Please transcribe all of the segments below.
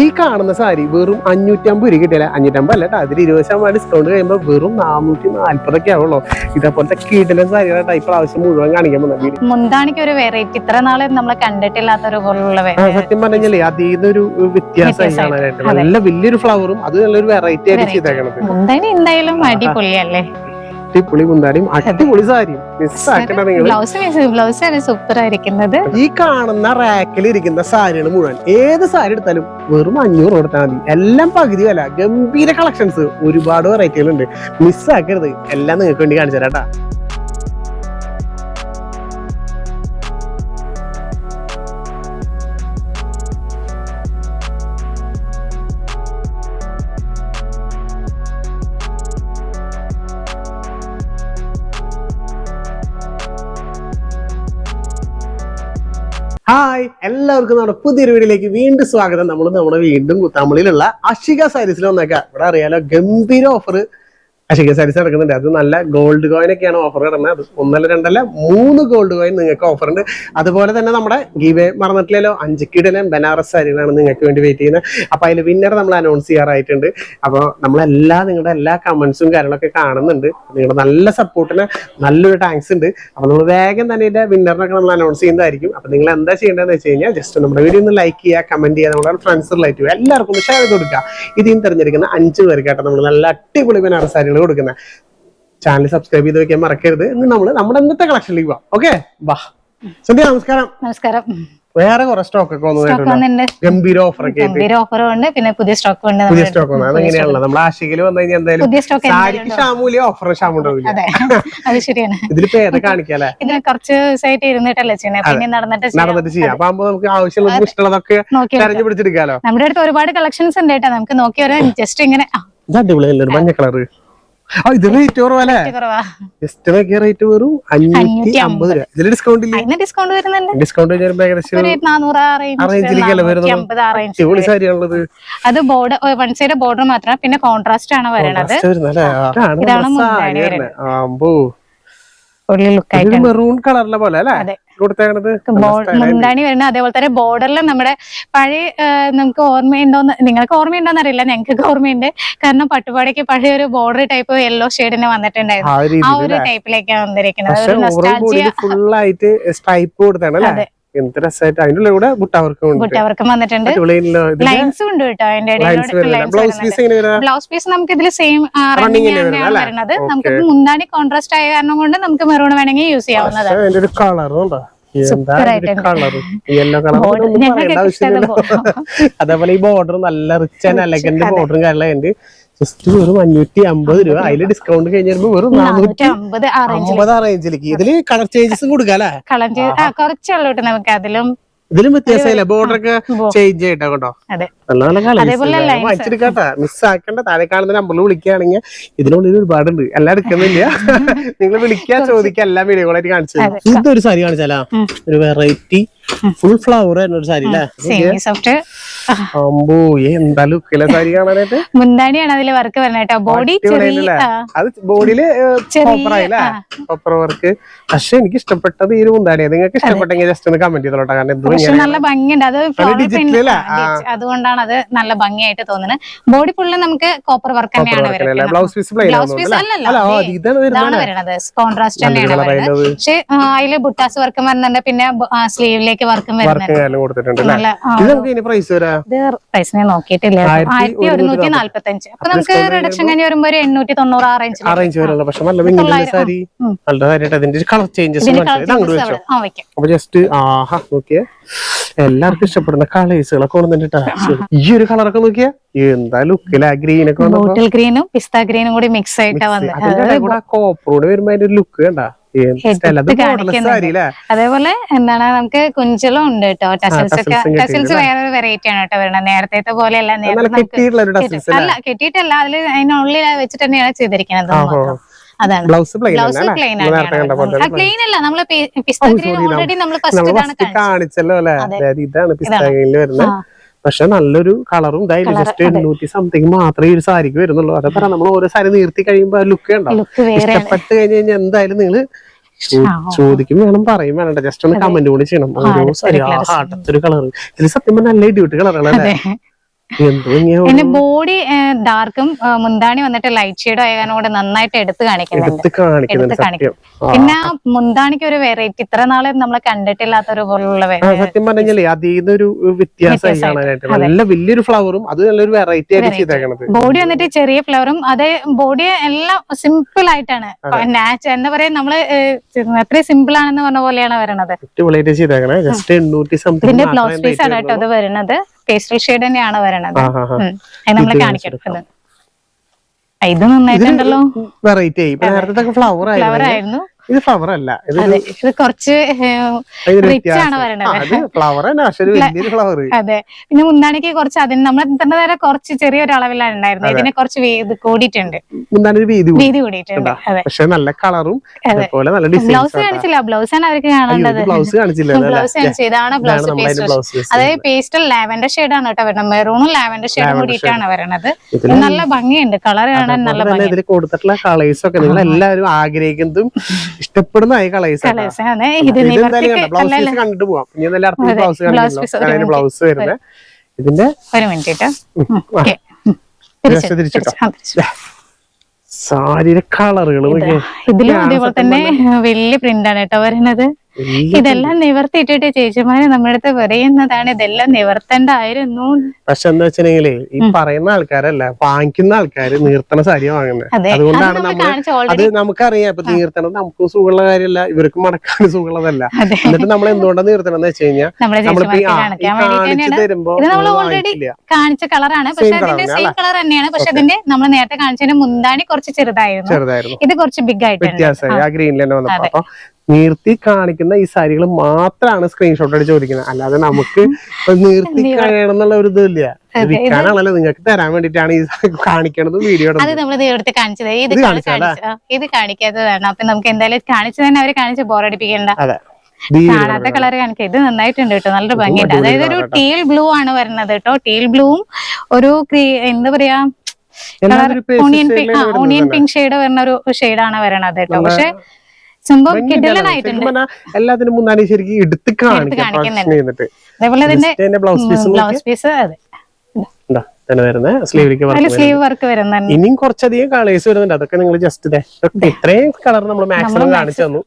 ഈ കാണുന്ന സാരി വെറും അഞ്ഞൂറ്റമ്പത് രൂപ കിട്ടിയല്ലേ? അഞ്ഞൂറ്റമ്പത് അല്ല കേട്ടോ അതിൽ ഇരുപത് ശതമാനം ഡിസ്കൗണ്ട് കഴിയുമ്പോൾ വെറും നാനൂറ്റി നാല്പതൊക്കെ ആവുള്ളൂ. ഇതേപോലത്തെ കീട്ടിലെ സാരിയുടെ ടൈപ്പ് ആവശ്യം മുഴുവൻ കാണിക്കാൻ പോകുന്നത്. മുന്താണിക്ക് ഒരു വെറൈറ്റി ഇത്ര നാളെ നമ്മൾ കണ്ടിട്ടില്ലാത്ത ഒരു പോലുള്ള സത്യം പറഞ്ഞാലേ അതീന്ന് ഒരു വ്യത്യാസമായി. കാണാനായിട്ട്. നല്ല വലിയൊരു ഫ്ലവറും അത് നല്ലൊരു വെറൈറ്റി ആയിട്ട് ചെയ്തേക്കണം ചെയ്തേക്കണത്. മുന്താണി എന്തായാലും അടിപൊളിയല്ലേ? അടിപൊളി മുന്താരിയും അടിപൊളി സാരിയും മിസ്സാക്കണ്ട നിങ്ങൾ ബ്ലൗസ് ബ്ലൗസ് ആണ് സൂപ്പർ ആയിരിക്കുന്നത് ഈ കാണുന്ന റാക്കിൽ ഇരിക്കുന്ന സാരികൾ മുഴുവൻ ഏത് സാരി എടുത്താലും വെറും അഞ്ഞൂറ് കൊടുത്താൽ മതി. എല്ലാം പകുതി വില ഗംഭീര കളക്ഷൻസ്. ഒരുപാട് വെറൈറ്റികളുണ്ട് മിസ്സാക്കരുത് എല്ലാം നിങ്ങൾക്ക് വേണ്ടി കാണിച്ചു തരാട്ടാ ഹായ് എല്ലാവർക്കും നമ്മുടെ പുതിയൊരു വീഡിയോയിലേക്ക് വീണ്ടും സ്വാഗതം. നമ്മൾ നമ്മുടെ വീണ്ടും തമിഴിലുള്ള അഷിക സാരീസിൽ വന്നേക്കാം. ഇവിടെ അറിയാലോ ഗംഭീര ഓഫർ അഷിക സാരീസ് ഇറക്കുന്നുണ്ട് അത് നല്ല ഗോൾഡ് കോയിൻ ഒക്കെയാണ് ഓഫർ കിടന്നത്. അത് ഒന്നല്ല രണ്ടല്ല മൂന്ന് ഗോൾഡ് കോയിൻ നിങ്ങൾക്ക് ഓഫർ ഉണ്ട്. അതുപോലെ തന്നെ നമ്മുടെ ഗീവേ മറന്നിട്ടില്ലല്ലോ അഞ്ച് അഞ്ചുക്കിടലെ ബനാറസ് സാരികളാണ് നിങ്ങൾക്ക് വേണ്ടി വെയിറ്റ് ചെയ്യുന്നത്. അപ്പോൾ അതിൽ വിന്നർ നമ്മൾ അനൗൺസ് ചെയ്യാറായിട്ടുണ്ട്. അപ്പോൾ നമ്മളെല്ലാ നിങ്ങളുടെ എല്ലാ കമന്റ്സും കാര്യങ്ങളൊക്കെ കാണുന്നുണ്ട്. നിങ്ങളുടെ നല്ല സപ്പോർട്ടിന് നല്ലൊരു ടാങ്ക്സ് ഉണ്ട്. അപ്പോൾ നമ്മൾ വേഗം തന്നെ ഇതിന്റെ വിന്നറിനൊക്കെ നമ്മൾ അനൗൺസ് ചെയ്യുന്നതായിരിക്കും. അപ്പോൾ നിങ്ങൾ എന്താ ചെയ്യേണ്ടതെന്ന് വെച്ച് കഴിഞ്ഞാൽ ജസ്റ്റ് നമ്മുടെ വീഡിയോ ഒന്ന് ലൈക്ക് ചെയ്യുക കമന്റ് ചെയ്യുക നമ്മുടെ ഫ്രണ്ട്സ് റിലേറ്റീവ് എല്ലാവർക്കും ഷെയർ ചെയ്ത് കൊടുക്കുക. ഇതിൽ തിരഞ്ഞെടുക്കുന്ന അഞ്ച് പേർക്കായിട്ട് നമ്മൾ നല്ല അടിപൊളി ബനാറസ് സാരികൾ കൊടുക്കുന്നത് ചാനൽ സബ്സ്ക്രൈബ് ചെയ്ത് വെക്കാൻ മറക്കരുത്. ഇന്ന് നമ്മൾ നമ്മുടെ ഇന്നത്തെ കളക്ഷനിലേക്ക് പോവാം. ഓക്കെ വാ. സന്ധ്യ നമസ്കാരം. നമസ്കാരം. വേറെ കുറെ സ്റ്റോക്ക് ഒക്കെ വന്നു ഗംഭീര ഓഫർ ഒക്കെ ഓഫറും ഉണ്ട്. പിന്നെ പുതിയ സ്റ്റോക്ക് ഉണ്ട് പുതിയ സ്റ്റോക്ക് വന്നത് അതെങ്ങനെയാണല്ലോ നമ്മൾ ആശികയിൽ വന്നു കഴിഞ്ഞാൽ എന്തായാലും സാരിക്ക് ക്ഷാമൂല്യ ഓഫർ ക്ഷാമുണ്ടാവില്ല അതെ. ശരിയാണ്. ഇതിലിപ്പോ ഏതാ കാണിക്കാല്ലേ ഇതിന് കുറച്ച് ദിവസമായിട്ട് ഇരുന്നിട്ടല്ലേ ചെയ്യണേ പിന്നെ നടന്നിട്ട് ചെയ്യാം. നടന്നിട്ട് ചെയ്യാം. അപ്പൊ നമുക്ക് ആവശ്യമുള്ള ഇഷ്ടമുള്ളതൊക്കെ തെരഞ്ഞു പിടിച്ചെടുക്കാലോ നമ്മുടെ അടുത്ത് ഒരുപാട് കളക്ഷൻസ് ഉണ്ട് കേട്ടോ. നമുക്ക് നോക്കി വരാൻ ജസ്റ്റ് ഇങ്ങനെ അടിപൊളിയല്ലേ മഞ്ഞ കളറ്. ആ ഇത് റേറ്റ് കുറവല്ലേ ഇത് കുറവാ. ജസ്റ്റ് നോക്കിയ റേറ്റ് വെറും അഞ്ഞൂറ്റി അഞ്ഞൂറ്റി അമ്പത് രൂപ. ഇതിൽ ഡിസ്കൗണ്ട് ഇല്ല? ഡിസ്കൗണ്ട് വരുന്നുണ്ട്. ഡിസ്കൗണ്ട് ഏകദേശം സാരിയാണുള്ളത്. അത് ബോർഡർ വൺ സൈഡ് ബോർഡർ മാത്രം. പിന്നെ കോൺട്രാസ്റ്റ് ആണ് വരണത്. ഇതാണ് വരുന്നത്. ലുക്ക് ഒരു മെറൂൺ കളറിലെ പോലെ അല്ലേ? മുന്താണി വരുന്നത് അതേപോലെ തന്നെ ബോർഡറിൽ നമ്മുടെ പഴയ നമുക്ക് ഓർമ്മയുണ്ടോന്ന് നിങ്ങൾക്ക് ഓർമ്മയുണ്ടോന്ന് അറിയില്ല ഞങ്ങൾക്ക് ഓർമ്മയുണ്ട്. കാരണം പട്ടുപാടയ്ക്ക് പഴയ ഒരു ബോർഡർ ടൈപ്പ് യെല്ലോ ഷെയ്ഡിന് വന്നിട്ടുണ്ടായിരുന്നു. ആ ഒരു ടൈപ്പിലേക്കാണ് വന്നിരിക്കുന്നത്. അതെ. എന്ത് രസമായിട്ട് ഉള്ളിൽ കൂടെ ബുട്ടവർക്കും വന്നിട്ടുണ്ട്. ലൈൻസും ഉണ്ട് കേട്ടോ അതിന്റെ ബ്ലൗസ് പീസ് ബ്ലൗസ് പീസ് നമുക്ക് ഇതിൽ സെയിം റണ്ണിങ് വരുന്നത് തന്നെയാണ് വരുന്നത്. നമുക്ക് മുന്താണി കോൺട്രാസ്റ്റ് ആയ കാരണം കൊണ്ട് നമുക്ക് മെറൂൺ വേണമെങ്കിൽ യൂസ് ചെയ്യാവുന്നതാണ്. ഒരു കളർ ഉണ്ടോ? അതേപോലെ ഈ ബോർഡർ നല്ല റിച്ച് ആൻഡ് എലഗന്റ് ബോർഡറും കാര്യങ്ങളുണ്ട് ജസ്റ്റ് വെറും അഞ്ഞൂറ്റി അമ്പത് രൂപ. അതിൽ ഡിസ്കൗണ്ട് കഴിഞ്ഞ് വരുമ്പോ വെറും നാനൂറ്റി അമ്പത് ആ റേഞ്ചിലേക്ക് ഇതിൽ കളർ ചേഞ്ചസും കൊടുക്കാല്ലേ കളർ കുറച്ചുള്ളൂ നമുക്ക് അതിലും. ഇതിലും വ്യത്യാസമില്ല. ബോർഡർ ഒക്കെ ചേഞ്ച് ചെയ്യട്ടോ കേട്ടോ? നല്ല. വാങ്ങിച്ചെടുക്കാട്ടാ മിസ് ആക്കണ്ട. താഴെ കാണുന്ന നമ്പറിൽ വിളിക്കുകയാണെങ്കിൽ ഇതിനുള്ളിൽ ഒരുപാടുണ്ട്. എല്ലാം എടുക്കുന്നില്ല. നിങ്ങൾ വിളിക്കാൻ ചോദിക്കുക എല്ലാ വീഡിയോകളായിട്ട് കാണിച്ചു തരും. ഇതൊരു സാരി കാണിച്ചാലോ? ഒരു വെറൈറ്റി ഫുൾ ഫ്ലവർ ഒരു സാരി സെമി സോഫ്റ്റ് അമ്പോ എന്താ ലുക്കിലെ സാരി കാണാനായിട്ട്? മുന്താണിയാണ് അതിൽ വർക്ക് വരണേട്ടോ കേട്ടോ. ബോഡി അത് ബോഡിയിൽ. കോപ്പർ വർക്ക് പക്ഷെ എനിക്ക് ഇഷ്ടപ്പെട്ടത് ഈ ഒരു മുന്താണിയാണ് നിങ്ങൾക്ക് ഇഷ്ടപ്പെട്ടെങ്കിൽ ജസ്റ്റ് ഒന്ന് കമന്റ് ചെയ്തോട്ടെ കാരണം നല്ല ഭംഗിയുണ്ട്. അത്. അതുകൊണ്ടാണ് അത് നല്ല ഭംഗിയായിട്ട് തോന്നുന്നത്. ബോഡി ഫുള്ള് നമുക്ക് കോപ്പർ വർക്ക് തന്നെയാണ് ബ്ലൗസ് പീസ് ബ്ലൗസ് പീസ് അല്ലല്ലോ വരുന്നത്. കോൺട്രാസ്റ്റ് തന്നെയാണ് വരുന്നത്. പക്ഷെ അതിൽ ബുട്ടാസ് വർക്കും വരുന്നുണ്ട്. പിന്നെ സ്ലീവിലേക്ക് വർക്ക് വരുന്നുണ്ട് ആ, ഇത് നമുക്ക് ഇനി പ്രൈസ് വരാ? ഇത് പ്രൈസിനെ നോക്കിയിട്ടില്ല. ആയിരത്തി ആയിരത്തി ഒരുന്നൂറ്റി നാല്പത്തി അഞ്ച് അപ്പൊ നമുക്ക് റിഡക്ഷൻ കഴിഞ്ഞ് വരുമ്പോ ഒരു എണ്ണൂറ്റി തൊണ്ണൂറ് ആ റേഞ്ചിൽ അറേഞ്ച് വരാനുള്ള പക്ഷെ നല്ല സാരി. നല്ല കാര്യമായിട്ട് അതിന്റെ കളർ ചേഞ്ചസ് അങ്ങോട്ട് വെച്ചോ. ആ അപ്പൊ ജസ്റ്റ് ആഹാ നോക്കിയേ. എല്ലാവർക്കും ഇഷ്ടപ്പെടുന്ന കളേഴ്സുകളൊക്കെ കൊണ്ടുവന്നിട്ടാ ഈ ഒരു കളറൊക്കെ നോക്കിയേ. എന്താ ലുക്കിലാ ഗ്രീൻ ഒക്കെ ഗ്രീനും പിസ്ത ഗ്രീനും കൂടി മിക്സ് ആയിട്ടാ വന്നത് കോപ്പറോട് വരുമ്പോ അതിന്റെ ലുക്ക് കണ്ട? അല്ലേ അതേപോലെ എന്താണ് നമുക്ക് കുഞ്ചലും ഉണ്ട് കേട്ടോ ടസിൽസ് ഒക്കെ ടസൽസും വേറൊരു വെറൈറ്റി ആണ് കേട്ടോ വരുന്നത്. നേരത്തെ കെട്ടി- ഡസൻസ് അല്ല? കെട്ടിയിട്ടല്ല. അതിൽ അതിനുള്ളിൽ വെച്ചിട്ട് തന്നെയാണ് ചെയ്തിരിക്കുന്നത്. അതാണ്. ബ്ലൗസ് പ്ലെയിൻ പ്ലെയിൻ അല്ലേ? പോലെ അല്ല. നമ്മൾ ഓൾറെഡി നമ്മൾ ഫസ്റ്റ് കാണിച്ചല്ലോ അല്ലെ? ഇതാണ് പിസ്താഗിയിൽ വരുന്നത്. പക്ഷെ നല്ലൊരു കളറും ഇതായാലും Colour, ജസ്റ്റ്. എണ്ണൂറ്റി സംതിങ് മാത്രമേ ഒരു സാരിക്ക് വരുന്നുള്ളൂ. അതെ പറയാം നമ്മൾ ഓരോ സാരി നീർത്തി കഴിയുമ്പോ ലുക്ക് ഉണ്ടാവും ഇഷ്ടപ്പെട്ട് കഴിഞ്ഞ് കഴിഞ്ഞാൽ എന്തായാലും നിങ്ങൾ ചോദിക്കും വേണം പറയും വേണ്ട ജസ്റ്റ് ഒന്ന് കമന്റ് കൂടി ചെയ്യണം. ഓരോ സാരി colours. ഒരു കളർ ഇതിൽ സത്യം പറഞ്ഞാൽ നല്ല ഇടിവിട്ട് കളറുകളല്ലേ പിന്നെ ബോഡി ഡാർക്കും മുന്താണി വന്നിട്ട് ലൈറ്റ് ഷെയ്ഡും കൂടെ നന്നായിട്ട് എടുത്ത് കാണിക്കുന്നുണ്ട്. എടുത്ത് ആ. പിന്നെ മുന്താണിക്ക് ഒരു വെറൈറ്റി ഇത്ര നാളെ നമ്മളെ കണ്ടിട്ടില്ലാത്ത ഒരു പോലുള്ള സത്യം പറഞ്ഞാലേ അതീന്ന് ഒരു വ്യത്യാസമായി വ്യത്യാസമായിട്ട്. നല്ല വലിയൊരു ഫ്ലവറും അത് നല്ലൊരു വെറൈറ്റി ആയിട്ട് ചെയ്തേക്കണത്. ബോഡി വന്നിട്ട് ചെറിയ ഫ്ലവറും അതേ ബോഡി എല്ലാം സിമ്പിൾ ആയിട്ടാണ്. നാച്ച് എന്താ പറയാ നമ്മൾ അത്ര സിമ്പിൾ ആണെന്ന് പറഞ്ഞ പോലെയാണ് വരണത്. ഇതിന്റെ ബ്ലൗസ് പീസ് ആണ് കേട്ടോ അത് വരുന്നത്. പേസ്റ്റൽ ഷെയ്ഡ് തന്നെയാണ് വരണത്. നമ്മൾ ഇത് കാണിക്കാം കാണിച്ചെടുക്കാം. ഇത്. നന്നായിട്ടുണ്ടല്ലോ. ഫ്ലവർ ആയിരുന്നു. ഇത് ഫ്ലവർ അല്ല. ഇത് കുറച്ച് ഫ്ലവർ ഫ്ലവർ അതെ പിന്നെ മുന്താണിക്ക് കുറച്ച് അതിന് നമ്മൾ തന്നെ നേരെ കുറച്ച് ചെറിയൊരു അളവിലാണ് ഉണ്ടായിരുന്നത്. ഇതിനെ കുറച്ച് കൂടിയിട്ടുണ്ട്. വീതി കൂടി. കൂടിയിട്ടുണ്ട്. പക്ഷെ നല്ല കളറും അതേപോലെ നല്ല ബ്ലൗസ് കാണിച്ചില്ല. ബ്ലൗസ് ആണ് അവർക്ക് കാണേണ്ടത്. ബ്ലൗസ് കാണിച്ചില്ല ബ്ലൗസ് കാണിച്ചു. ഇതാണ് ബ്ലൗസ് അതായത് പേസ്റ്റൽ ലാവൻഡർ ഷെയ്ഡ് ആണ് കേട്ടോ വരുന്നത്. മെറൂണും ലാവൻഡർ ഷെയ്ഡും കൂടിയിട്ടാണ് വരണത്. നല്ല ഭംഗിയുണ്ട്. കളർ കാണാൻ നല്ല ഭംഗി ഇതിൽ കൊടുത്തിട്ടുള്ള കളേഴ്സ് ഒക്കെ നിങ്ങൾ എല്ലാവരും ആഗ്രഹിക്കുന്നതും ഇഷ്ടപ്പെടുന്ന പോവാം. ഇനി നല്ല ബ്ലൗസ് വരുന്നത് ഇതിന്റെ ഒരു മിനിറ്റ് സാരിയുടെ കളറുകൾ ഇതിലും അതേപോലെ തന്നെ വലിയ പ്രിന്റ് ആണ് കേട്ടോ വരുന്നത്. ഇതെല്ലാം നിവർത്തിയിട്ടിട്ട് ചേച്ചിമാര് നമ്മുടെ അടുത്ത് പറയുന്നതാണ് ഇതെല്ലാം നിവർത്തണ്ടായിരുന്നു പക്ഷെ എന്താ വെച്ചാൽ ഈ പറയുന്ന ആൾക്കാരല്ല വാങ്ങിക്കുന്ന ആൾക്കാര് നീർത്തണ സാരി വാങ്ങുന്നത് അത്. അതുകൊണ്ടാണ് നമ്മൾ അത് നമുക്കറിയാം. ഇപ്പൊ നീർത്തണം നമുക്ക് സുഖമുള്ള കാര്യമല്ല ഇവർക്ക് മടക്കാൻ സുഖമുള്ളതല്ല. എന്നിട്ട് നമ്മൾ എന്തുകൊണ്ടാണ് നീർത്തണം എന്ന് വെച്ച് കഴിഞ്ഞാൽ നമ്മളിപ്പോ കാണിച്ചു തരുമ്പോ കാണിച്ച കളറാണ്. പക്ഷെ അതിന്റെ സെയിം കളർ തന്നെയാണ്. പക്ഷെ അതിന്റെ നമ്മൾ നേരത്തെ കാണിച്ചതിന് മുന്താണി കുറച്ച് ചെറുതായിരുന്നു. ചെറുതായിരുന്നു. ഇത് കുറച്ച് ബിഗ് ആയിട്ട് വ്യത്യാസമായി. ആ. ഗ്രീനിൽ തന്നെ വന്നപ്പോ. നീർത്തി കാണിക്കുന്ന ഈ സാരികൾ മാത്രമാണ് സ്ക്രീൻഷോട്ട് അടിച്ച് ചോദിക്കുന്നത് അല്ലാതെ നമുക്ക് നീർത്തി കഴിയണം എന്നുള്ള ഒരു ഇതില്ല വിൽക്കാനാണല്ലോ നിങ്ങൾക്ക് തരാൻ വേണ്ടിട്ടാണ് ഈ കാണിക്കണത് വീഡിയോ അത് നമ്മൾ എടുത്ത് കാണിച്ചത്. ഇത് ഇത് കാണിക്കാത്തതാണ് അപ്പൊ നമുക്ക് എന്തായാലും കാണിച്ചു തന്നെ അവർ കാണിച്ച് ബോറടിപ്പിക്കണ്ട. കാണാത്ത കളർ കാണിക്ക. ഇത് നന്നായിട്ടുണ്ട് കേട്ടോ. നല്ലൊരു ഭംഗിയുണ്ട്. അതായത് ഒരു ടീൽ ബ്ലൂ ആണ് വരുന്നത് കേട്ടോ. ടീൽ ബ്ലൂവും ഒരു എന്താ പറയാ onion pink onion pink shade വരുന്ന ഒരു ഷെയ്ഡാണ് വരണത് കേട്ടോ. പക്ഷെ സംഭവം. കിടലനായിട്ടുണ്ട് എല്ലാത്തിനും മുന്നാടി ശരിക്കും എടുത്ത് കാണിക്കാം അതേപോലെ തന്നെ ബ്ലൗസ് പീസ് ബ്ലൗസ് പീസ് അതെ. തന്നെ വരുന്നത് സ്ലീവിലേക്ക് സ്ലീവ് വർക്ക് വരുന്നുണ്ട്. ഇനിയും കുറച്ചധികം കളേഴ്സ് വരുന്നുണ്ട്. അതൊക്കെ നിങ്ങൾ ജസ്റ്റ് ഇത്രയും കളർ നമ്മൾ മാക്സിമം കാണിച്ചു തന്നു.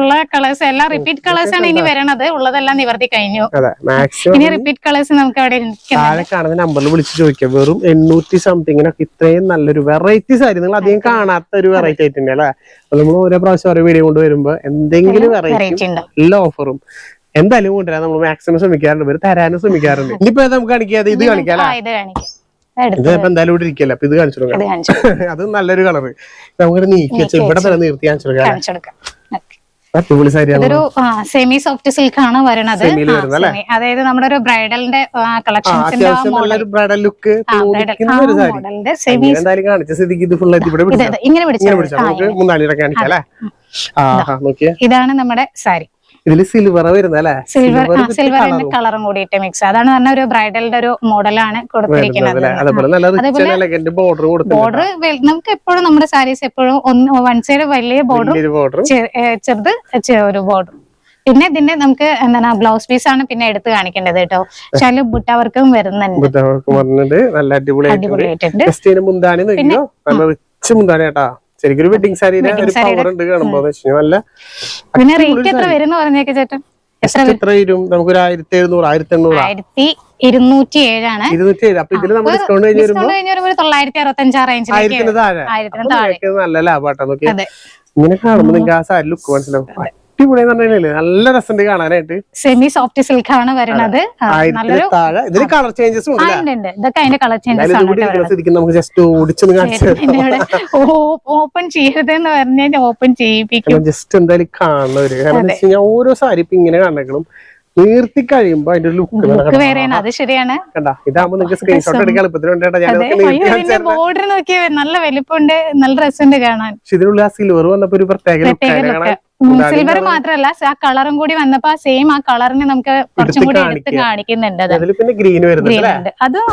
ഉള്ള കളേഴ്സ് എല്ലാം റിപ്പീറ്റ് കളേഴ്സ് ആണ് ഇനി വരണത്. ഉള്ളതെല്ലാം നിവർത്തി കഴിഞ്ഞു. ഇനി റിപ്പീറ്റ് കളേഴ്സ് നമുക്ക് അവിടെ താഴെ കാണുന്ന നമ്പറിൽ വിളിച്ച് ചോദിക്കാം. വെറും എണ്ണൂറ്റി സംതിങ്ങിനൊക്കെ ഇത്രയും നല്ലൊരു വെറൈറ്റി സാരി. നിങ്ങൾ അധികം കാണാത്ത ഒരു വെറൈറ്റി ആയിട്ടുണ്ട് അല്ലെ? നമ്മൾ ഓരോ പ്രാവശ്യം ഓരോ വീഡിയോ കൊണ്ട് വരുമ്പോ എന്തെങ്കിലും വെറൈറ്റി എല്ലാ ഓഫറും എന്തായാലും കൊണ്ടുവരാൻ നമ്മൾ മാക്സിമം ശ്രമിക്കാറുണ്ട്. ഇവർ തരാനും ശ്രമിക്കാറുണ്ട്. ഇനിയിപ്പോ നമുക്ക് കാണിക്കാം? ഇത് കാണിക്കാം ആ അല്ലെ? ഇത് കാണിക്കാം. ഇത് എടുത്ത് ഇപ്പൊ എന്തായാലും ഇവിടെ ഇരിക്കല്ല? അപ്പൊ ഇത് കാണിച്ചു കൊടുക്കാം. അത് നല്ലൊരു കളറ്. നമുക്ക് നീക്കി വെച്ച് ഇവിടെ തന്നെ നിർത്തി കാണിച്ചു കൊടുക്കാം ഇതൊരു സെമി സോഫ്റ്റ് സിൽക്ക് ആണ് വരുന്നത്. അതായത് നമ്മുടെ ഒരു ബ്രൈഡലിന്റെ കളക്ഷൻസിന്റെ ബ്രൈഡൽ ലുക്ക് മോഡലിന്റെ സെമി ഇങ്ങനെ പിടിച്ചാ ഇതാണ് നമ്മുടെ സാരി. ഇതിൽ സിൽവർ വരുന്നത് അല്ലേ? സിൽവർ സിൽവറിന്റെ കളറും കൂടിയിട്ട് മിക്സ് അതാണ് പറഞ്ഞ ഒരു ബ്രൈഡലിന്റെ ഒരു മോഡലാണ് കൊടുത്തിരിക്കുന്നത്? അതേപോലെ ബോർഡർ ബോർഡർ നമുക്ക് എപ്പോഴും നമ്മുടെ സാരീസ് എപ്പോഴും ഒന്ന് വൺ സൈഡ് വലിയ ബോർഡർ ബോർഡർ ചെറുത് ഒരു ബോർഡർ പിന്നെ ഇതിന്റെ നമുക്ക് എന്താണ് ബ്ലൗസ് പീസ് ആണ് പിന്നെ എടുത്ത് കാണിക്കേണ്ടത് കേട്ടോ. ചാലും ബുട്ടവർക്കും വരുന്നുണ്ട്. ബുദ്ധവർക്ക് പറഞ്ഞിട്ട് നല്ല അടിപൊളിയായിട്ടുണ്ട്. റിച്ച് മുന്താണി കേട്ടാ ശരിക്കും ഒരു വെഡിങ് സാരിയുടെ ഒരു പവർ ഉണ്ട് കാണുമ്പോ. നല്ല പിന്നെ റേറ്റ് എത്ര വരും പറഞ്ഞേക്ക് ചേട്ടൻ? എത്ര എത്ര വരും? നമുക്ക് ഒരു ആയിരത്തി എഴുന്നൂറ് ആയിരത്തി എണ്ണൂറ് ആയിരത്തി ഇരുന്നൂറ്റി ഏഴാണ് ഇരുന്നൂറ്റി ഏഴ് അപ്പൊ ഇതിൽ നമ്മൾ ഡിസ്കൗണ്ട് കഴിഞ്ഞ് വരുമ്പോ ഡിസ്കൗണ്ട് കഴിഞ്ഞ ഒരു തൊള്ളായിരത്തി അറുപത്തി അഞ്ചാറ് റേഞ്ചിലേക്ക് ആയിരത്തിന് താഴെ. ആയിരത്തിന് അപ്പൊ താഴെ. നിങ്ങൾക്ക് നല്ല ലാഭാട്ടാ നോക്കി ഇങ്ങനെ കാണുമ്പോ നിങ്ങൾക്ക് ആ സാരി ലുക്ക് മനസ്സിലാവും. അടിപൊളി നല്ല രസമുണ്ട് കാണാനായിട്ട്. സെമി സോഫ്റ്റ് സിൽക്ക് ആണ് വരുന്നത് നല്ലൊരു ഇതിന് കളർ ചേഞ്ചസ് ഉണ്ട് ഇതൊക്കെ അതിന്റെ കളർ ചേഞ്ചസ് ആണ് നമുക്ക് ജസ്റ്റ് ഓടിച്ചൊന്ന് കാണിച്ചു ഓപ്പൺ ചെയ്യരുതെന്ന് പറഞ്ഞാൽ ഓപ്പൺ ചെയ്യിപ്പിക്കും. ജസ്റ്റ് എന്തായാലും കാണുന്നവര് കാരണം ഓരോ സാരി ഇപ്പൊ ഇങ്ങനെ കാണണം നീർത്തി കഴിയുമ്പോ അതിന്റെ ലുക്ക് വേറെയാണ്. അത് ശരിയാണ്. കണ്ട? ഇതാകുമ്പോ നിങ്ങൾക്ക് സ്ക്രീൻഷോട്ട് എടുക്കാൻ അയ്യോ ബോർഡർ നോക്കിയ നല്ല വലിപ്പമുണ്ട് നല്ല രസമുണ്ട് കാണാൻ. പക്ഷെ ഇതിനുള്ള ആ സിൽവർ വന്നപ്പോ ഒരു പ്രത്യേക ലുക്ക് കാണാൻ സിൽവർ മാത്രല്ല ആ കളറും കൂടി വന്നപ്പോ ആ സെയിം ആ കളറിനെ നമുക്ക് കുറച്ചും കൂടി എടുത്ത്. കാണിക്കുന്നുണ്ട് ഗ്രീൻ ഉണ്ട്. അതും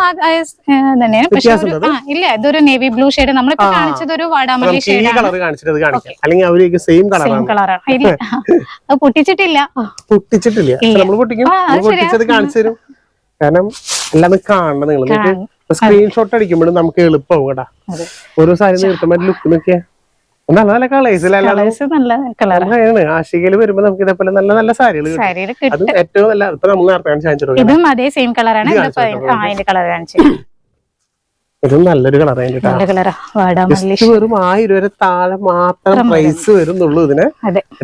തന്നെയാണ്. പക്ഷെ ഇല്ല ഇതൊരു നേവി ബ്ലൂ ഷെയ്ഡ് നമ്മളിപ്പോ. കാണിച്ചത് ഒരു വാടാമല്ലി ഷെയ്ഡാണ് സെയിം കളറാണ് ഇല്ല. അത് പൊട്ടിച്ചിട്ടില്ല. പൊട്ടിച്ചിട്ടില്ല. കാരണം എല്ലാം കാണണം നിങ്ങൾ സ്ക്രീൻഷോട്ട് അടിക്കുമ്പോഴും നമുക്ക് എളുപ്പമാവും കേട്ടാ. ഓരോ സാരി നിർത്തുമ്പോ ലുക്ക് നോക്കിയാ നല്ല നല്ല കളേഴ്സ് കളറാണ് ആശികയിൽ വരുമ്പോ നമുക്ക് ഇതേപോലെ നല്ല നല്ല സാരികൾ അതും ഏറ്റവും നല്ല ഇപ്പൊ നമ്മൾ നേരത്തെ കാണിച്ചു കൊടുക്കാം ഇതും അതേ സെയിം കളറാണ് കളർ കാണിച്ചു. ഇതും നല്ലൊരു കളർ അതിന്റെ വെറും ആയിരം വരെ താഴെ മാത്രം പ്രൈസ് വരുന്നുള്ളൂ ഇതിന്.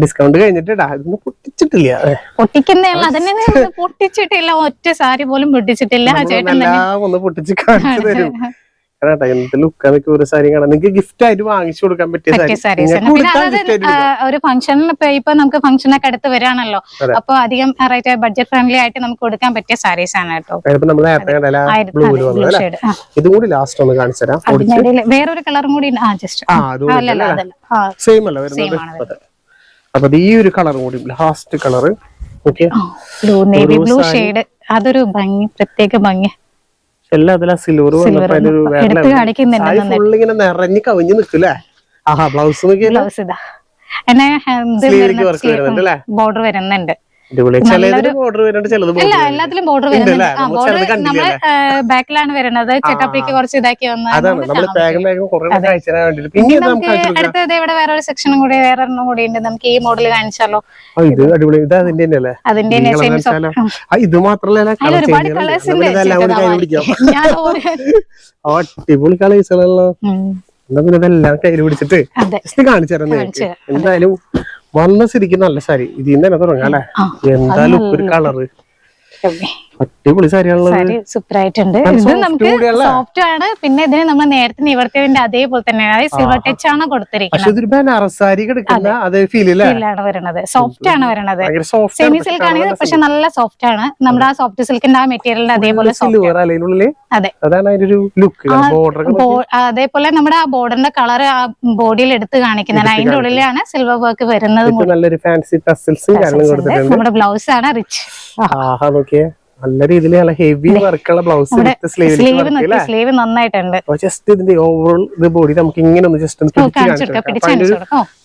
ഡിസ്കൗണ്ട് കഴിഞ്ഞിട്ട് ഇതൊന്നും പൊട്ടിച്ചിട്ടില്ല. പൊട്ടിക്കുന്നില്ല അതന്നെ പൊട്ടിച്ചിട്ടില്ല. ഒറ്റ സാരി പോലും പൊട്ടിച്ചിട്ടില്ല. ചേട്ടൻ ഒന്ന് പൊട്ടിച്ച് കാണിച്ചു തരും. കേട്ടോ എന്ത് ഒരു സാരി നിങ്ങൾക്ക് ഗിഫ്റ്റ് ആയിട്ട് വാങ്ങിച്ചു കൊടുക്കാൻ പറ്റിയ സാരി ഒരു ഫംഗ്ഷനിൽ ഇപ്പൊ നമുക്ക് ഫംഗ്ഷനൊക്കെ അടുത്ത് വരാണല്ലോ. അപ്പൊ അധികം ബഡ്ജറ്റ് ഫ്രണ്ട്ലി ആയിട്ട് നമുക്ക് കൊടുക്കാൻ പറ്റിയ സാരീസ് ആണ് കേട്ടോ. കൂടി ലാസ്റ്റ് ഒന്ന് കാണിച്ചു തരാം. അതിന്റെ വേറൊരു കളറും കൂടി സെയിം അല്ല? വരുന്നത്. Same ആണ് അപ്പൊ ഈ ഒരു കളർ കൂടി last colour blue navy blue. Shade അതൊരു ഭംഗി പ്രത്യേക ഭംഗി. എല്ലാം അതിലാ സിൽവർ ഇങ്ങനെ നിറഞ്ഞു കവിഞ്ഞു നിൽക്കൂലേ ആഹാ ബ്ലൗസ് ബ്ലൗസ് ഇതാ. ബോർഡർ വരുന്നുണ്ട്. എല്ലാത്തിലും ബോർഡർ വരുന്നുണ്ട്. നമ്മൾ ബാക്കിലാണ് വരുന്നത്. ചെട്ടപ്പിക്ക് കുറച്ച് ഇതാക്കി വന്നത് പിന്നെ നമുക്ക് അടുത്തത് ഇവിടെ വേറെ ഒരു സെക്ഷനും കൂടി വേറെ ഒരെണ്ണം കൂടി ഉണ്ട്. നമുക്ക് ഈ മോഡൽ കാണിച്ചാലോ? ഇത് അടിപൊളി. ഇത് അതിന്റെ തന്നെ ഇത് മാത്രല്ല ഒരുപാട് കളേഴ്സ് ഉണ്ട്. അടിപൊളി കളേഴ്സുകളല്ലോ ഉം, എന്നാ പിന്നെ ഇതെല്ലാം കയ്യിൽ പിടിച്ചിട്ട് ജസ്റ്റ് കാണിച്ചു തരാം എന്തായാലും വന്ന സ്ഥിതിക്ക് നല്ല സാരി ഇതിൽ തന്നെ തുടങ്ങാം അല്ലെ? എന്തായാലും ഒരു കളറ്. അടിപൊളി സാരി സൂപ്പർ ആയിട്ടുണ്ട് ഇത് നമുക്ക് സോഫ്റ്റ് ആണ്. പിന്നെ ഇതിന് നമ്മൾ നേരത്തെ നിവർത്തിയതിന്റെ അതേപോലെ തന്നെയാണ് അതായത് സിൽവർ ടച്ച് ആണ് കൊടുത്തിരിക്കുന്നത്. വരുന്നത്. സോഫ്റ്റ് ആണ് വരുന്നത്. സെമി സിൽക്ക് ആണെങ്കിൽ പക്ഷെ നല്ല സോഫ്റ്റ് ആണ്. നമ്മുടെ ആ സോഫ്റ്റ് സിൽക്കിന്റെ ആ മെറ്റീരിയലിന്റെ അതേപോലെ അതെ. അതേപോലെ നമ്മുടെ ആ ബോർഡറിന്റെ കളർ ആ ബോഡിയിൽ എടുത്ത് കാണിക്കുന്നത്. അതിന്റെ ഉള്ളിലാണ് സിൽവർ വർക്ക് വരുന്നത് നമ്മുടെ ബ്ലൗസ് ആണ് റിച്ച് നല്ല രീതിയിൽ നല്ല ഹെവി വർക്കുള്ള ബ്ലൗസ് സ്ലീവ് സ്ലീവ് നന്നായിട്ടുണ്ട്. ജസ്റ്റ് ഇതിന്റെ ഓവറോൾ ഇത് ബോഡി നമുക്ക് ഇങ്ങനെ ഒന്ന് ജസ്റ്റ് ഒന്ന് പിടിച്ച്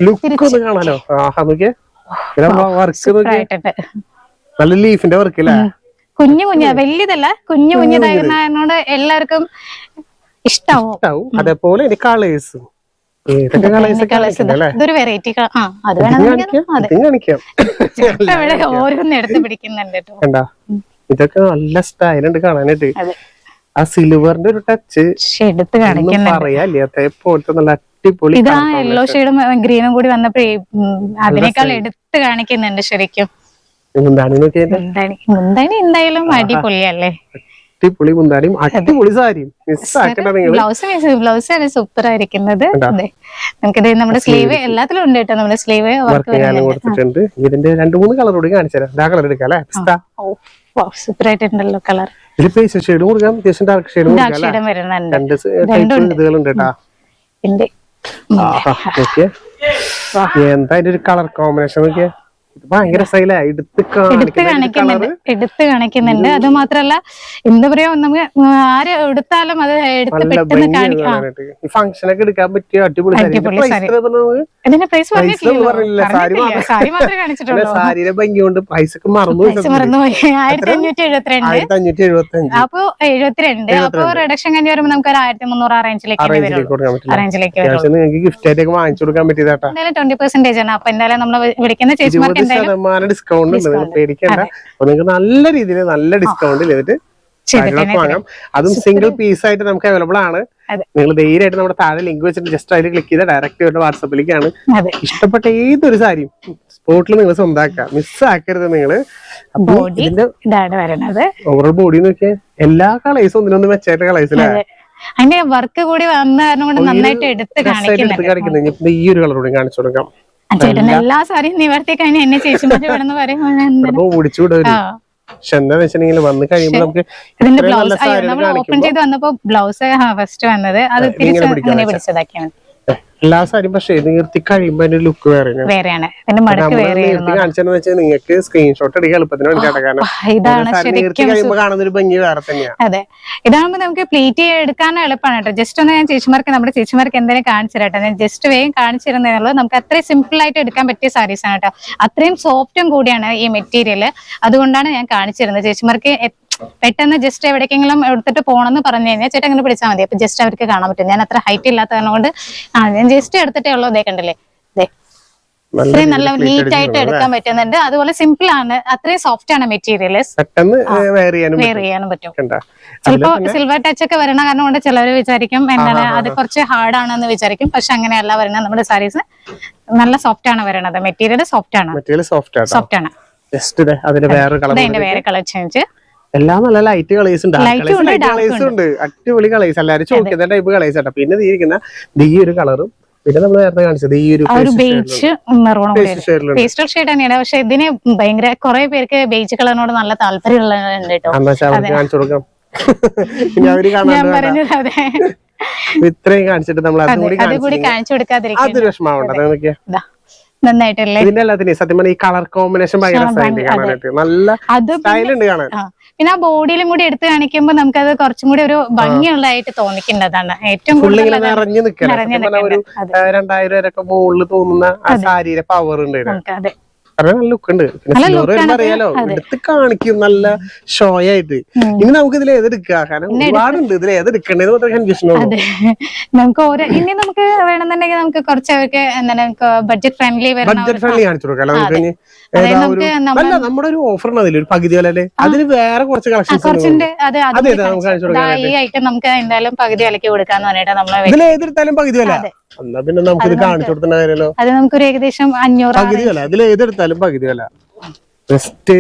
ലുക്ക് ഒന്ന് കാണാലോ? ആഹാ നോക്കിയേ. വർക്ക് നല്ല ലീഫിന്റെ വർക്ക് അല്ലേ? കുഞ്ഞു കുഞ്ഞ വലിയതല്ല കുഞ്ഞു കുഞ്ഞതായിരുന്നോട് എല്ലാവർക്കും ഇഷ്ടാവും. അതേപോലെ ഇതിന്റെ കളേഴ്സും കളേഴ്സ് ഇതൊരു വെറൈറ്റി ആ അത് വേണമെങ്കിൽ ഓരോന്ന് എടുത്ത് പിടിക്കുന്നുണ്ട് കേട്ടോ. ഇതൊക്കെ നല്ല സ്റ്റൈലുണ്ട് കാണാനായിട്ട്. ആ സിൽവറിന്റെ ഒരു ടച്ച് എടുത്ത് പറയാല്ലേ അതേപോലത്തെ നല്ല അടിപൊളി ഇതാ യെല്ലോ ഷെയ്ഡും ഗ്രീനും കൂടി വന്നപ്പോഴേ അതിനേക്കാൾ എടുത്ത് കാണിക്കുന്നുണ്ട് ശരിക്കും. മുന്താണി എന്തായാലും അടിപൊളിയല്ലേ? അടിപൊളി മുന്താരിയും അടിപൊളി സാരിയും. നിങ്ങൾ ബ്ലൗസ് ബ്ലൗസ് ആണ് സൂപ്പർ ആയിരിക്കുന്നത്? നമുക്കിത് നമ്മുടെ സ്ലീവ് എല്ലാത്തിലും ഉണ്ട് കേട്ടോ നമ്മുടെ സ്ലീവ് വർക്ക് കൊടുത്തിട്ടുണ്ട്. ഇതിന്റെ രണ്ട് മൂന്ന് കളർ കൂടി കാണിച്ചു തരാം. ആ കളർ എടുക്കാം അല്ലെ? സൂപ്പർ ആയിട്ടുണ്ടല്ലോ കളർ ഇതിൽ പേസ് ഷെയ്ഡ് കൊടുക്കാം. അത്യാവശ്യം ഡാർക്ക് ഷെയ്ഡ് കൊടുക്കാം അല്ലെ? അക്ഷരം വരുന്നുണ്ട്. രണ്ട് ടൈപ്പ് ഇതുകളുണ്ട് കേട്ടാ. ഇതിന്റെ ആഹാ നോക്കിയേ. എന്താ ഒരു കളർ കോമ്പിനേഷൻ നോക്കിയേ? ഭയങ്കര എടുത്ത് എടുത്ത് കാണിക്കുന്ന കാണിക്കുന്നുണ്ട്. അത് മാത്രല്ല എന്താ പറയാ നമുക്ക് ആര് എടുത്താലും അത് എടുത്ത് പെട്ടെന്ന് കാണിക്കാം. എടുക്കാൻ പറ്റിയ? അടിപൊളി അടിപൊളി പ്രൈസ് സാരി. മാത്രമേ കാണിച്ചിട്ടുള്ളൂ. സാരിയുടെ ഭംഗി കൊണ്ട് പ്രൈസ് ഒക്കെ മറന്നുപോയി ആയിരത്തി അഞ്ഞൂറ്റി എഴുപത്തിരണ്ട്. അപ്പൊ എഴുപത്തിരണ്ട്. അപ്പൊ റിഡക്ഷൻ കഴിഞ്ഞ് വരുമ്പോ നമുക്ക് ഒരു ആയിരത്തി മുന്നൂറ് ആ റേഞ്ചിലേക്ക് ഗിഫ്റ്റ് ആയിട്ടൊക്കെ വാങ്ങിച്ചു കൊടുക്കാൻ പറ്റിയതാട്ടോ. എന്തായാലും ട്വന്റി പെർസെന്റേജ് ആണ്. അപ്പൊ എന്തായാലും നമ്മൾ വിളിക്കുന്ന ചേച്ചിമാർക്ക് ശതമാനം ഡിസ്കൗണ്ട് ഉണ്ട്. നിങ്ങൾ പേടിക്കണ്ട. അപ്പൊ നിങ്ങൾക്ക് നല്ല രീതിയിൽ നല്ല ഡിസ്കൗണ്ട് ചെയ്തിട്ട് വാങ്ങാം. അതും സിംഗിൾ പീസ് ആയിട്ട് നമുക്ക് അവൈലബിൾ ആണ്. നിങ്ങൾ ധൈര്യമായിട്ട് നമ്മുടെ താഴെ ലിങ്ക് വെച്ചിട്ട് ജസ്റ്റ് അതിൽ ക്ലിക്ക് ചെയ്താൽ ഡയറക്റ്റ് ആയിട്ട് വാട്സപ്പിലേക്കാണ് ഇഷ്ടപ്പെട്ട ഏതൊരു സാരിയും സ്പോട്ടിൽ നിങ്ങൾ സ്വന്താക്കാം മിസ്സാക്കരുത് നിങ്ങൾ ഇതാണ് വരണത്. ഓവറോൾ ബോഡി നോക്കിയാൽ എല്ലാ കളേഴ്സും ഒന്നിനൊന്ന് മെച്ചായിട്ട് കളേഴ്സിലാണ് അതിന്റെ വർക്ക് കൂടി വന്ന കാരണം കൊണ്ട് നന്നായിട്ട് എടുത്ത് കാണിക്കുന്നത് ഈ ഒരു കളർ കൂടി കാണിച്ചു കൊടുക്കാം. ചേട്ടൻ എല്ലാ സാരിയും നിവർത്തി കഴിഞ്ഞ എന്നെ ചേച്ചിമാര് വേണമെന്ന് പറയുമ്പോൾ അപ്പൊ ഓടിച്ചു വിടും ആ. പക്ഷെ എന്താന്ന് വെച്ചിട്ടുണ്ടെങ്കിൽ വന്ന് കഴിയുമ്പോൾ നമുക്ക് ഇതിന്റെ ബ്ലൗസ് നമ്മൾ ഓപ്പൺ കാണിക്കുമ്പോ ചെയ്ത് വന്നപ്പോ ബ്ലൗസ് ഫസ്റ്റ് വന്നത് അത് തിരിച്ചു പിടിച്ചതാക്കിയാണ്. എല്ലാ സാരിയും പക്ഷേ നിർത്തി കഴിയുമ്പോ അതിന്റെ ലുക്ക് വേറെ വേറെയാണ്. മടക്ക് കാണിച്ചെന്ന് വെച്ചാൽ നിങ്ങൾക്ക് സ്ക്രീൻഷോട്ട് എടുക്കാൻ എളുപ്പത്തിന് വേണ്ടിയിട്ടാണ് കാരണം കാണുന്ന ഒരു ഭംഗി വേറെ തന്നെയാണ് അതെ. ഇതാകുമ്പോ നമുക്ക് പ്ലേറ്റ് എടുക്കാൻ എളുപ്പമാണ് കേട്ടോ. ജസ്റ്റ് ഒന്ന് ഞാൻ ചേച്ചിമാർക്ക് നമ്മുടെ ചേച്ചിമാർക്ക് എന്തെങ്കിലും കാണിച്ചു കേട്ടോ. ഞാൻ ജസ്റ്റ് വേഗം കാണിച്ചിരുന്നുള്ളൂ നമുക്ക് അത്രയും സിമ്പിൾ ആയിട്ട് എടുക്കാൻ പറ്റിയ സാരീസ് ആണ് കേട്ടോ. അത്രയും സോഫ്റ്റും കൂടിയാണ് ഈ മെറ്റീരിയൽ അതുകൊണ്ടാണ് ഞാൻ കാണിച്ചിരുന്നത് ചേച്ചിമാർക്ക് പെട്ടെന്ന് ജസ്റ്റ് എവിടേക്കെങ്കിലും എടുത്തിട്ട് പോകണമെന്ന് പറഞ്ഞു കഴിഞ്ഞാൽ ചേട്ടൻ അങ്ങനെ പിടിച്ചാൽ മതി. അപ്പൊ ജസ്റ്റ് അവർക്ക് കാണാൻ പറ്റും. ഞാൻ അത്ര ഹൈറ്റ് ഇല്ലാത്ത കാരണം കൊണ്ട് ആ ഞാൻ ജസ്റ്റ് എടുത്തിട്ടേ ഉള്ളൂ. ഇതേ കണ്ടില്ലേ? നല്ല ഇത്രയും നല്ല നീറ്റ് ആയിട്ട് എടുക്കാൻ പറ്റുന്നുണ്ട്. അതുപോലെ സിമ്പിൾ ആണ്. അത്രയും സോഫ്റ്റ് ആണ് മെറ്റീരിയൽ പെട്ടെന്ന് വെയർ ചെയ്യാനും പറ്റും. ചിലപ്പോ സിൽവർ ടച്ച് ഒക്കെ വരണ കാരണം കൊണ്ട് ചിലർ വിചാരിക്കും എന്താണ്? അത് കുറച്ച് ഹാർഡ് ആണെന്ന് വിചാരിക്കും. പക്ഷെ അങ്ങനെയല്ല വരണ. നമ്മുടെ സാരീസ് നല്ല സോഫ്റ്റ് ആണ് വരണത്. മെറ്റീരിയൽ സോഫ്റ്റ് ആണ്. സോഫ്റ്റ് ആണ്. ജസ്റ്റ് ഇതേ ഇത് അതിന്റെ വേറെ കളർ ചേഞ്ച് എല്ലാം നല്ല ലൈറ്റ് കളേഴ്സ് ഉണ്ട്. കളേഴ്സ് ഉണ്ട് അടിപൊളി കളേഴ്സ് എല്ലാവരും ചോദിക്കുന്ന ടൈപ്പ് കളേഴ്സ് ആട്ടോ. പിന്നെ ഇരിക്കുന്ന ഈ ഒരു കളറും പിന്നെ നമ്മൾ നേരത്തെ കാണിച്ചത് ഈ ഒരു ബേജ് മെറൂണും കൂടി ഷെയ്ഡിലുണ്ട് പേസ്റ്റൽ ഷെയ്ഡ് തന്നെയാണ്. പക്ഷെ ഇതിന് ഭയങ്കര കുറെ പേർക്ക് ബേജ് കളറിനോട് നല്ല കേട്ടോ. ഞാൻ. പറഞ്ഞത് അതെ. ഇത്രയും കാണിച്ചിട്ട് നമ്മൾ അതും കൂടി അത് കൂടി കാണിച്ചു കൊടുക്കാതിരിക്കും അതൊരു വിഷമാവണ്ട. നോക്കിയാ നന്നായിട്ടല്ലേ? ഇതിന്റെ എല്ലാത്തിനും സത്യം പറഞ്ഞാൽ ഈ കളർ കോമ്പിനേഷൻ ഭയങ്കര രസമായിട്ട് കാണാനായിട്ട്. നല്ല സ്റ്റൈലുണ്ട് കാണാൻ. പിന്നെ ആ ബോഡിയിലും കൂടി എടുത്തു കാണിക്കുമ്പോൾ നമുക്കത് കുറച്ചും കൂടി ഒരു ഭംഗിയുള്ളതായിട്ട് തോന്നിക്കേണ്ടതാണ്. ഏറ്റവും കൂടുതൽ നിറഞ്ഞു നിൽക്കണം രണ്ടായിരം വരെയൊക്കെ മുകളിൽ തോന്നുന്ന ആ സാരിയുടെ പവർ ഉണ്ട്. അതെ. കാരണം നല്ല ലുക്ക് ഉണ്ട്. പിന്നെ അറിയാലോ. എടുത്ത് കാണിക്കും നല്ല ഷോ ആയിട്ട്. ഇനി നമുക്ക് ഇതിൽ ഏതെടുക്കുക കാരണം ഒരുപാടുണ്ട് ഇതിൽ ഏതെടുക്കണ്ടേന്ന് മാത്രം കൺഫ്യൂഷൻ ഉള്ളൂ. നമുക്ക് ഓരോ ഇനി നമുക്ക് വേണമെന്നുണ്ടെങ്കിൽ നമുക്ക് കുറച്ച് അവർക്ക് ബഡ്ജറ്റ് ഫ്രണ്ട്ലി ബഡ്ജറ്റ് ഫ്രണ്ട്ലി കാണിച്ചു കൊടുക്കാം. നമുക്ക് അല്ല നമ്മുടെ ഒരു ഓഫർ ഉണ്ട് അതിൽ ഒരു പകുതി വിലല്ലേ അതിന് വേറെ കുറച്ച് കളക്ഷൻസ് നമുക്ക് കാണിച്ചു. ദാ ഈ ഐറ്റം നമുക്ക് എന്തായാലും പകുതി വിലക്ക് കൊടുക്കാന്ന് പറഞ്ഞിട്ട് നമ്മളെ ഇതിൽ ഏതെടുത്താലും പകുതി വില. എന്നാ പിന്നെ നമുക്ക് ഇത് കാണിച്ചു കൊടുത്തേണ്ട കാര്യമല്ലോ അത് നമുക്കൊരു ഏകദേശം അഞ്ഞൂറ് പകുതി വില. ഇതിൽ ഏതെടുത്താലും പകുതി വില. ജസ്റ്റ്.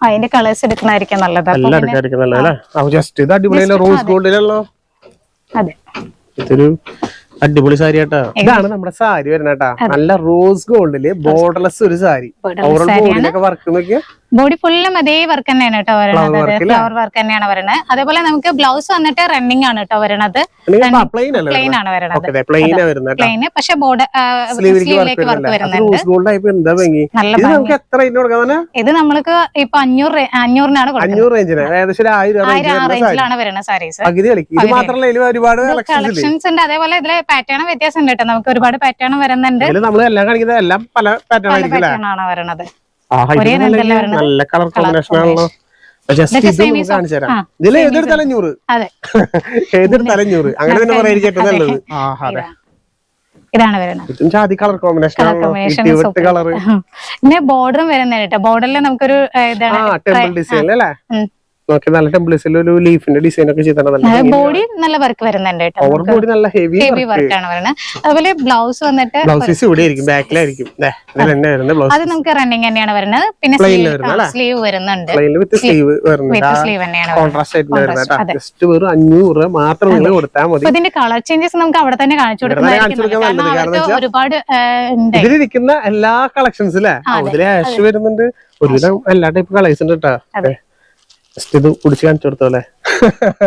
അതിന്റെ കളേഴ്സ് എടുക്കണായിരിക്കും നല്ലത്. എല്ലാം എടുക്കാതിരിക്കും നല്ലതല്ലേ ജസ്റ്റ് ഇത് അടിപൊളിയല്ലേ റോസ് ഗോൾഡിലല്ലോ അതെ. ഇതൊരു അടിപൊളി സാരി കേട്ടാ ഇതാണ് നമ്മുടെ സാരി വരുന്നത് നല്ല റോസ് ഗോൾഡിൽ ബോർഡർലെസ് ഒരു സാരി. ഓവറോൾ സാരിയാണ്. വർക്ക് നോക്കിയാ ബോഡി ഫുള്ളും അതേ വർക്ക് തന്നെയാണ് കേട്ടോ വരണത്. ഫ്ലവർ വർക്ക് തന്നെയാണ് വരണത്. അതേപോലെ നമുക്ക് ബ്ലൗസ് വന്നിട്ട് റണ്ണിങ് ആണ് കേട്ടോ വരണത്. പ്ലെയിൻ ആണ് വരണത്. പ്ലെയിൻ പക്ഷെ ബോർഡ് സ്ലീവിലേക്ക് വർക്ക് വരുന്നുണ്ട്. നല്ല ഇത് നമ്മൾക്ക് ഇപ്പൊ അഞ്ഞൂറ് അഞ്ഞൂറിനാണ് റേഞ്ചിലാണ് വരുന്നത് സാരീസ് ഒരുപാട് കളക്ഷൻസ് ഉണ്ട്. അതേപോലെ ഇതിലെ പാറ്റേൺ വ്യത്യാസം ഉണ്ട് കേട്ടോ. നമുക്ക് ഒരുപാട് പാറ്റേൺ വരുന്നുണ്ട്. എല്ലാം പല പാറ്റേൺ ആണ് വരണത്. നല്ല- കളർ കോമ്പിനേഷൻ. ആണല്ലോ ജസ്റ്റ് ഇത് കാണിച്ചു തരാം. ഇതിൽ അങ്ങനെ തന്നെ. നല്ലത്. ഇതാണ്. വരുന്നത്. കളർ കോമ്പിനേഷൻ കളർ പിന്നെ ബോർഡറും വരുന്നേട്ടോ ബോർഡറിൽ നമുക്കൊരു ഇതാണ് ടെമ്പിൾ ഡിസൈൻ അല്ലേ. നോക്കി നല്ല ടെമ്പിൾസിൽ ഒരു ലീഫിന്റെ ഡിസൈൻ ഒക്കെ ചെയ്തിട്ടുണ്ട് നല്ല ബോഡി നല്ല വർക്ക് വരുന്നുണ്ട് ഓവർ ബോഡി നല്ല ഹെവി ഹെവി വർക്ക് ആണ് വരുന്നത്. അതുപോലെ ബ്ലൗസ് വന്നിട്ട് ബ്ലൗസ് ഇവിടെ ആയിരിക്കും ബാക്കിലായിരിക്കും അത് നമുക്ക് റണ്ണിങ് തന്നെയാണ് വരുന്നത്. പിന്നെ സ്ലീവ് വരുന്നുണ്ട്. വിത്ത് സ്ലീവ് വരുന്നുണ്ട് വിത്ത് സ്ലീവ് തന്നെയാണ് വരുന്നത്. കോൺട്രാസ്റ്റ് ജസ്റ്റ് വെറും അഞ്ഞൂറ് മാത്രം നിങ്ങൾ കൊടുത്താൽ മതി. ഇതിന്റെ കളർ ചേഞ്ചസ് നമുക്ക് അവിടെ തന്നെ കാണിച്ചു കൊടുക്കുന്നതായിരിക്കും ഒരുപാട് ഇതിലിരിക്കുന്ന എല്ലാ കളക്ഷൻസ് അല്ലേ അതിലെ ആഷ് വരുന്നുണ്ട്. ഒരുവിധം എല്ലാ ടൈപ്പ് കളേഴ്സ് ഉണ്ട് കേട്ടോ. ജസ്റ്റ് ഇത് കുടിച്ച് കാണിച്ചു കൊടുത്തോളെ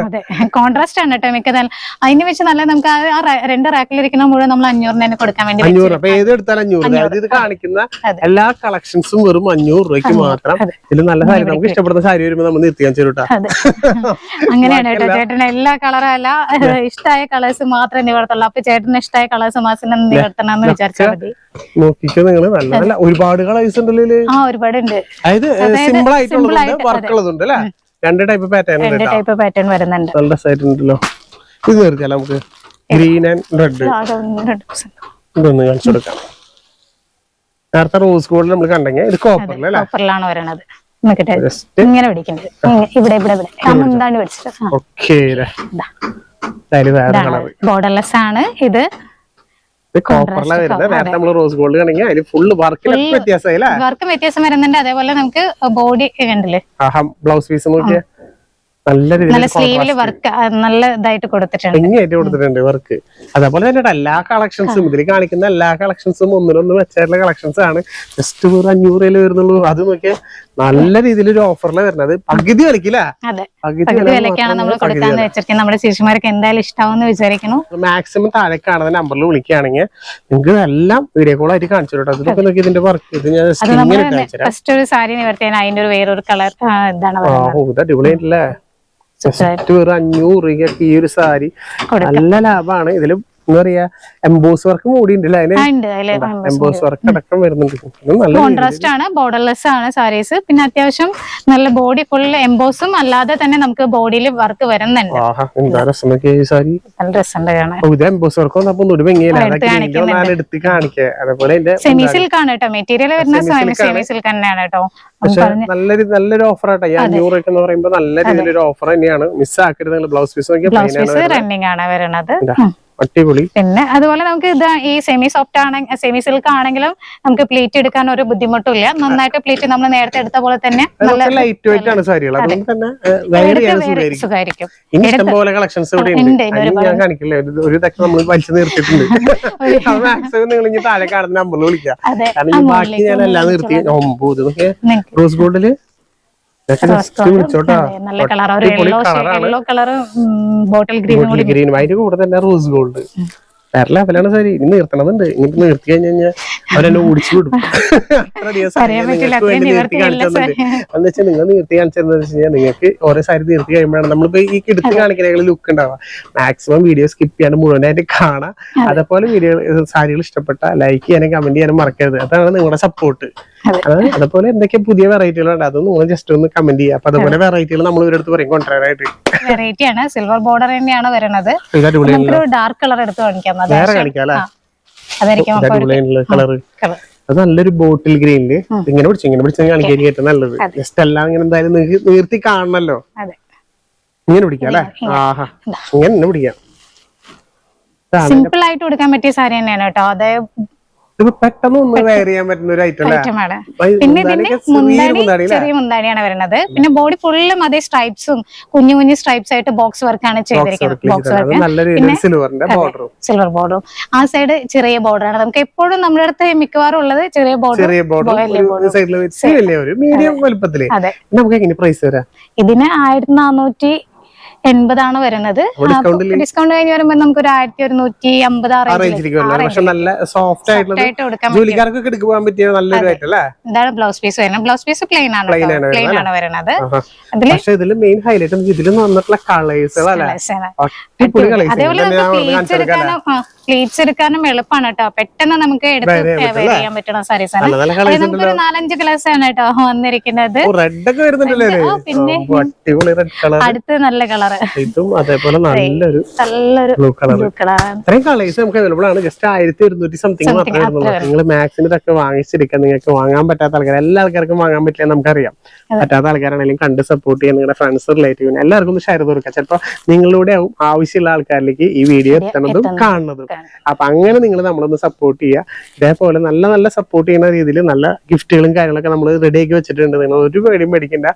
അതെ. കോൺട്രാസ്റ്റ് ആണ് കേട്ടോ മിക്കത് അതിന് വെച്ച് നല്ല നമുക്ക് ആ രണ്ട് റാക്കിലിരിക്കുന്ന മുഴുവൻ നമ്മൾ അഞ്ഞൂറിന് തന്നെ കൊടുക്കാൻ വേണ്ടി അഞ്ഞൂറ്. അപ്പൊ ഏത് എടുത്താലും അഞ്ഞൂറ്. അതായത് ഇത് കാണിക്കുന്ന എല്ലാ കളക്ഷൻസും വെറും അഞ്ഞൂറ് രൂപയ്ക്ക് മാത്രം. ഇതിൽ നല്ല സാരി നമുക്ക് ഇഷ്ടപ്പെടുന്ന സാരി വരുമ്പോ നമ്മൾ നിർത്തിയാൽ ചേട്ടാ അങ്ങനെയാണ് കേട്ടോ ചേട്ടന് എല്ലാ കളറും അല്ല ഇഷ്ടമായ കളേഴ്സ് മാത്രമേ നിവർത്തുള്ളൂ. അപ്പൊ ചേട്ടന് ഇഷ്ടമായ കളേഴ്സ് മാസം നിവർത്തണം എന്ന് വിചാരിച്ചാൽ മതി. നോക്കിക്കോ നിങ്ങൾ നല്ല നല്ല ഒരുപാട് കളേഴ്സ് ഉണ്ടല്ലോ ആ ഒരുപാട് ഉണ്ട് അതായത് സിമ്പിൾ ആയിട്ടുള്ളതുണ്ട് വർക്ക് ഉള്ളതുണ്ട് അല്ലെ? രണ്ട് ടൈപ്പ് പാറ്റേൺ രണ്ട് ടൈപ്പ് പാറ്റേൺ വരുന്നുണ്ട്. നല്ല രസമായിട്ടുണ്ടല്ലോ ഇത് തീർക്കാം നമുക്ക് ഗ്രീൻ ആൻഡ് റെഡ്. ഇതൊന്ന് കാണിച്ചു കൊടുക്കാം. നേരത്തെ റോസ് ഗോൾഡ് നമ്മൾ കണ്ടെങ്കിൽ ഇത് കോപ്പറിൽ അല്ലേ? ഓഫറിലാണ് വരണത്. ഇങ്ങനെ പിടിക്കുന്നത് ഇവിടെ ഇവിടെ ഇവിടെ. ഓക്കെ ബോർഡർലെസ് ആണ്. ഇത് ഇത് കോപ്പറിലാ വരുന്നത്. നേരത്തെ നമ്മൾ റോസ് ഗോൾഡ് അതിൽ ഫുള്ള് വർക്കിലൊക്കെ വർക്കും വ്യത്യാസം വരുന്നുണ്ട്. അതേപോലെ നമുക്ക് ബോഡി കണ്ടില്ലേ? ബ്ലൗസ് പീസ് നോക്കിയാ. നല്ല രീതിയിൽ സ്ലീവിൽ വർക്ക് നല്ല ഇതായിട്ട് കൊടുത്തിട്ടുണ്ട്. ഭംഗിയായിട്ട് കൊടുത്തിട്ടുണ്ട് വർക്ക് അതേപോലെ തന്നെ എല്ലാ കളക്ഷൻസും ഇതിൽ കാണിക്കുന്ന എല്ലാ കളക്ഷൻസും ഒന്നിനൊന്ന് വെച്ചായിട്ടുള്ള കളക്ഷൻസ് ആണ്. ജസ്റ്റ് വെറും അഞ്ഞൂറ് വരുന്നുള്ളൂ. അത് നോക്കിയാൽ നല്ല രീതിയിൽ ഒരു ഓഫറിൽ വരുന്നത്. പകുതി വിലക്കില്ല പകുതി വിലക്കാണ് നമ്മൾ കൊടുക്കാന്ന് വെച്ചിരിക്കുന്നത്. നമ്മുടെ ശിശുമാർക്ക് എന്തായാലും ഇഷ്ടാവെന്ന് വിചാരിക്കുന്നു. മാക്സിമം താഴെ കാണുന്ന നമ്പറിൽ വിളിക്കുകയാണെങ്കിൽ നിങ്ങൾക്ക് എല്ലാം വീഡിയോ കോൾ ആയിട്ട് കാണിച്ചു കേട്ടോ. അതിലൊക്കെ നോക്കി ഇതിന്റെ വർക്ക് ഇത് ഞാൻ ഫസ്റ്റ് ഒരു സാരി നിവർത്തിയാൽ അതിന്റെ ഒരു വേറൊരു കളർ ഇതാണ് അടിപൊളിയായിട്ടില്ലേ? വെറും അഞ്ഞൂറ് രൂപയ്ക്ക് ഈ ഒരു സാരി നല്ല ലാഭമാണ് ഇതിൽ എന്താ പറയാ എംബോസ് വർക്ക് കൂടി ഉണ്ട്. അതിൽ എംബോസ് വർക്ക് അടക്കം വരുന്നുണ്ട്. നല്ല കോൺട്രാസ്റ്റ് ആണ് ബോർഡർലെസ് ആണ് സാരീസ് പിന്നെ അത്യാവശ്യം നല്ല ബോഡി ഫുൾ എംബോസും അല്ലാതെ തന്നെ നമുക്ക് ബോഡിയിൽ വർക്ക് വരുന്നുണ്ട്. എന്താ രസം സാരി? നല്ല രസമുണ്ട് കാണാൻ. ഇത് എംബോസ് വർക്ക് വന്നപ്പോ ഒന്നുകൂടി ഭംഗിയില്ല. എടുത്ത് കാണിക്കുന്നുണ്ട്. നാല് എടുത്ത് കാണിക്കുക അതേപോലെ സെമി സിൽക്ക് ആണ് കേട്ടോ. മെറ്റീരിയൽ വരുന്ന സെമി സിൽക്ക് തന്നെയാണ് കേട്ടോ. നല്ലൊരു നല്ലൊരു ഓഫർ ആട്ടോ. ഈ അഞ്ഞൂറ് ഒക്കെ എന്ന് പറയുമ്പോ നല്ല രീതിയിലൊരു ഓഫർ തന്നെയാണ്. മിസ് ആക്കരുത്. നിങ്ങൾ ബ്ലൗസ് പീസ് നോക്കിയാൽ റണ്ണിങ് ആണ് വരുന്നത്. അടിപൊളി. പിന്നെ അതുപോലെ നമുക്ക് ഇത് ഈ സെമി സോഫ്റ്റ് ആണെങ്കിൽ സെമി സിൽക്ക് ആണെങ്കിലും നമുക്ക് പ്ലീറ്റ് എടുക്കാൻ ഒരു ബുദ്ധിമുട്ടും ഇല്ല നന്നായിട്ട് പ്ലീറ്റ് നമ്മൾ നേരത്തെ എടുത്ത പോലെ തന്നെ നല്ല ലൈറ്റ് വെയിറ്റ് ആണ് സാരികൾ. അതുകൊണ്ട് തന്നെ സുഖമായിരിക്കും. കളക്ഷൻസ് ഇവിടെ ഉണ്ട്, ഞാൻ കാണിക്കില്ല? ഒരു- നമ്മൾ വലിച്ചു നിർത്തിയിട്ടുണ്ട്. അത് മാക്സിമം നിങ്ങൾ ഇനി താഴെ കാണുന്ന നമ്പറിൽ വിളിക്കാം. അതെ കാരണം ബാക്കി ഞാൻ എല്ലാം നിർത്തി. ഒമ്പത് റോസ് ഗോൾഡിൽ ഇതൊക്കെ just വിളിച്ചോട്ടാ അതെ, നല്ല കളർ ഒരു യെല്ലോ. യെല്ലോ കളർ ബോട്ടിൽ കൂടി ഗ്രീൻ അതിന്റെ കൂടെ തന്നെ റോസ് ഗോൾഡ് വേറെ ലെവലാണ് സാരി. ഇനി നിർത്തണമെന്നുണ്ട് ഇങ്ങോട്ട് നിർത്തി കഴിഞ്ഞു കഴിഞ്ഞാൽ അവരെന്നെ ഓടിച്ചു വിടും. എന്ന് വെച്ചാൽ നിങ്ങൾ നിർത്തി കാണിച്ചതെന്ന് വെച്ച് കഴിഞ്ഞാൽ നിങ്ങൾക്ക് ഓരോ സാരി നിർത്തി കഴിയുമ്പോഴാണ് നമ്മളിപ്പോ ഈ കിടത്തി കാണിക്കുന്ന ലുക്ക് ഉണ്ടാവുക. മാക്സിമം വീഡിയോ സ്കിപ്പ് ചെയ്യാണ്ട് മുഴുവനായിട്ട് കാണാം. അതേപോലെ വീഡിയോ സാരികൾ ഇഷ്ടപ്പെട്ട ലൈക്ക് ചെയ്യാനും കമന്റ് ചെയ്യാനും മറക്കരുത്. അതാണ് നിങ്ങളുടെ സപ്പോർട്ട്. അതുപോലെ എന്തൊക്കെ പുതിയ വെറൈറ്റികളുണ്ട് അത് നിങ്ങൾ ജസ്റ്റ് ഒന്ന് കമന്റ് ചെയ്യാം അപ്പൊ അതുപോലെ വെറൈറ്റികൾ നമ്മൾ ഇവരടുത്ത് പറയും കൊണ്ടുവരാനായിട്ട് വെറൈറ്റി ആണ്. സിൽവർ ബോർഡർ തന്നെയാണ് വരുന്നത് ഡാർക്ക് കളർ എടുത്ത് കാണിക്കാം വേറെ കാണിക്കാം കളറ് അത് നല്ലൊരു ബോട്ടിൽ ഗ്രീനിൽ ഇങ്ങനെ പിടിച്ചു ഇങ്ങനെ പിടിച്ചാൽ കാണിക്കാൻ ഏറ്റവും നല്ലത്. ജസ്റ്റ് എല്ലാം ഇങ്ങനെ എന്തായാലും നീർത്തി കാണണല്ലോ. ഇങ്ങനെ പിടിക്കാം അല്ലെ? ആഹാ. ഇങ്ങനെ പിടിക്കാം. സിമ്പിൾ ആയിട്ട് കൊടുക്കാൻ പറ്റിയ സാരി തന്നെയാണ് കേട്ടോ. അതേ ഇത് പെട്ടെന്ന് ഒന്ന് വെയർ ചെയ്യാൻ പറ്റുന്ന ഒരു ഐറ്റം ഐറ്റമാണ് പിന്നെ ഇതിന്റെ മുന്താണി ചെറിയ മുന്താണിയാണ് വരുന്നത്. പിന്നെ ബോഡി ഫുള്ളും അതേ സ്ട്രൈപ്സും കുഞ്ഞു കുഞ്ഞു സ്ട്രൈപ്സ് ആയിട്ട് ബോക്സ് വർക്കാണ് ചെയ്തിരിക്കുന്നത്. ബോക്സ് വർക്ക് ആണ് ചെയ്തിരിക്കുന്നത് ബോർഡറും സിൽവർ ബോർഡറും ആ സൈഡ് ചെറിയ ബോർഡർ ആണ്. നമുക്ക് എപ്പോഴും നമ്മുടെ അടുത്ത് മിക്കവാറും ഉള്ളത് ചെറിയ ബോർഡർ ബോർഡർ മീഡിയം വലുപ്പത്തിൽ. നമുക്ക് എങ്ങനെ പ്രൈസ് വരാം? ഇതിന് ആയിരത്തി നാനൂറ്റി എൺപതാണ് വരുന്നത്. ഡിസ്കൗണ്ട് കഴിഞ്ഞ് വരുമ്പോൾ നമുക്ക് ഒരു ആയിരത്തി ഒരുന്നൂറ്റി അമ്പത് ഇതാണ് ബ്ലൗസ് പീസ് വരുന്നത്. ബ്ലൗസ് പീസ് പ്ലെയിൻ ആണ് പ്ലെയിൻ ആണ് വരുന്നത് ും മെയിൻ ഹൈലൈറ്റ് ഇതിൽ വന്നിട്ടുള്ള കളേഴ്സുകൾ അല്ലേ? Colours ആണ്. അടിപൊളി കളേഴ്സ് അതേപോലെ നമുക്ക് പ്ലീറ്റ്സ് എടുക്കാനും പ്ലീറ്റ്സ് എടുക്കാനും എളുപ്പമാണ് കേട്ടോ പെട്ടെന്ന് നമുക്ക് എടുത്ത് വെയർ ചെയ്യാൻ പറ്റണം സാരീസ് ആണ്. നമുക്കൊരു നാലഞ്ച് കളേഴ്സ് ആണ് കേട്ടോ വന്നിരിക്കുന്നത്. പിന്നെ അടുത്ത് നല്ല റെഡ് കളർ ഇതും അതേപോലെ നല്ലൊരു നല്ലൊരു ബ്ലൂ കളർ ഇത്രയും കളേഴ്സ് നമുക്ക് അവൈലബിൾ ആണ്. ജസ്റ്റ് ആയിരത്തി ഒരുന്നൂറ്റി സംതിങ് മാത്രമേ വരുന്നുള്ളൂ നിങ്ങൾ മാക്സിമം ഇതൊക്കെ വാങ്ങിച്ചെടുക്കാൻ നിങ്ങൾക്ക് വാങ്ങാൻ പറ്റാത്ത ആൾക്കാർ എല്ലാ ആൾക്കാർക്കും വാങ്ങാൻ പറ്റില്ല നമുക്കറിയാം. പറ്റാത്ത ആൾക്കാരാണെങ്കിലും കണ്ട് സപ്പോർട്ട് ചെയ്യാൻ നിങ്ങളുടെ ഫ്രണ്ട്സ് റിലേറ്റീവിന് എല്ലാവർക്കും ഒന്ന് ഷെയർ കൊടുക്കുക ചിലപ്പോൾ നിങ്ങളിലൂടെ ആവും ആവശ്യമുള്ള ആൾക്കാരിലേക്ക് ഈ വീഡിയോ എത്തണതും കാണുന്നതും. അപ്പൊ അങ്ങനെ നിങ്ങൾ നമ്മളൊന്ന് സപ്പോർട്ട് ചെയ്യുക. ഇതേപോലെ നല്ല നല്ല സപ്പോർട്ട് ചെയ്യുന്ന രീതിയിൽ നല്ല ഗിഫ്റ്റുകളും കാര്യങ്ങളൊക്കെ നമ്മൾ റെഡിയാക്കി വെച്ചിട്ടുണ്ട്. നിങ്ങൾ ഒരു പേടിയും പേടിക്കണ്ട.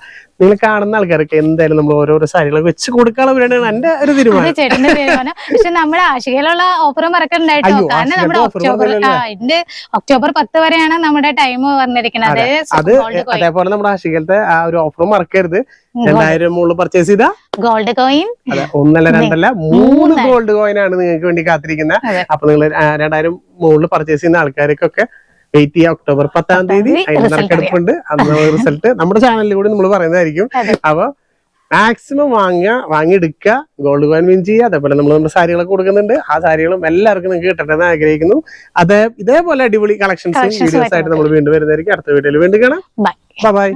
നിങ്ങൾ കാണുന്ന ആൾക്കാർക്ക് എന്തായാലും നമ്മൾ ഓരോരോ സാരികളൊക്കെ വെച്ച് കൊടുക്കാനുള്ള പരിപാടിയാണ് എന്റെ ഒരു തീരുമാനം. ചേട്ടന്റെ തീരുമാനം. പക്ഷെ നമ്മുടെ ആശികയിലുള്ള ഓഫർ മറക്കണ്ടായിട്ടോ കാരണം നമ്മുടെ ഒക്ടോബർ. ആ ഒക്ടോബർ പത്ത് വരെയാണ് നമ്മുടെ ടൈം പറഞ്ഞിരിക്കുന്നത്. അത് അതേപോലെ നമ്മുടെ ആശികലത്തെ ആ ഒരു ഓഫർ മറക്കരുത്. രണ്ടായിരം മുകളിൽ പർച്ചേസ് ചെയ്താ. ഗോൾഡ് കോയിൻ അതെ ഒന്നല്ല രണ്ടല്ല മൂന്ന് ഗോൾഡ് കോയിൻ ആണ് നിങ്ങൾക്ക് വേണ്ടി കാത്തിരിക്കുന്നത് അപ്പൊ നിങ്ങൾ രണ്ടായിരം മുകളിൽ പർച്ചേസ് ചെയ്യുന്ന ആൾക്കാർക്കൊക്കെ വെയിറ്റ് ചെയ്യുക ഒക്ടോബർ പത്താം തീയതി result നറുക്കെടുപ്പുണ്ട്. അന്ന് റിസൾട്ട് നമ്മുടെ ചാനലിലൂടെ നമ്മൾ പറയുന്നതായിരിക്കും. അപ്പൊ മാക്സിമം വാങ്ങുക വാങ്ങിയെടുക്കുക ഗോൾഡ് കോയിൻ വിൻ ചെയ്യുക അതേപോലെ നമ്മൾ നമ്മുടെ സാരികളൊക്കെ കൊടുക്കുന്നുണ്ട്. ആ സാരികളും എല്ലാവർക്കും നിങ്ങൾക്ക് കിട്ടട്ടെ എന്ന് ആഗ്രഹിക്കുന്നു. അതേ ഇതേപോലെ അടിപൊളി കളക്ഷൻസ് വീഡിയോസ് ആയിട്ട് നമ്മൾ വീണ്ടും വരുന്നതായിരിക്കും. അടുത്ത വീഡിയോയിൽ വീണ്ടും കാണാം. Bye bye